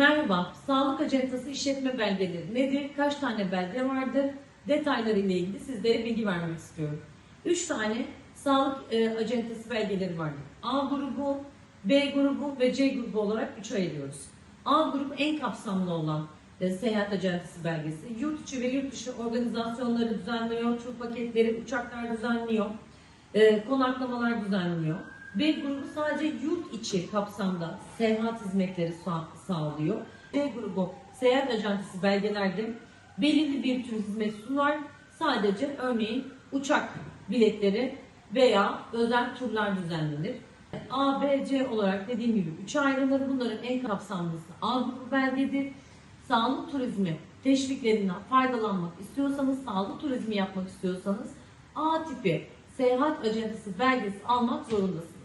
Merhaba, sağlık acentası işletme belgeleri nedir? Kaç tane belge vardır? Detayları ile ilgili sizlere bilgi vermek istiyorum. 3 tane sağlık e, acentası belgeleri vardır. A grubu, B grubu ve C grubu olarak 3 ayırıyoruz. A grubu en kapsamlı olan e, seyahat acentası belgesi. Yurt içi ve yurt dışı organizasyonları düzenliyor, tur paketleri, uçaklar düzenliyor, e, konaklamalar düzenliyor. B grubu sadece yurt içi kapsamda seyahat hizmetleri sa- sağlıyor. C grubu seyahat acentası belgelerde belirli bir tür hizmet sunar. Sadece örneğin uçak biletleri veya özel turlar düzenlenir. A, B, C olarak dediğim gibi üçe ayrılır. Bunların en kapsamlısı A grubu belgedir. Sağlık turizmi teşviklerinden faydalanmak istiyorsanız, sağlık turizmi yapmak istiyorsanız A tipi seyahat acentası belgesi almak zorundasınız.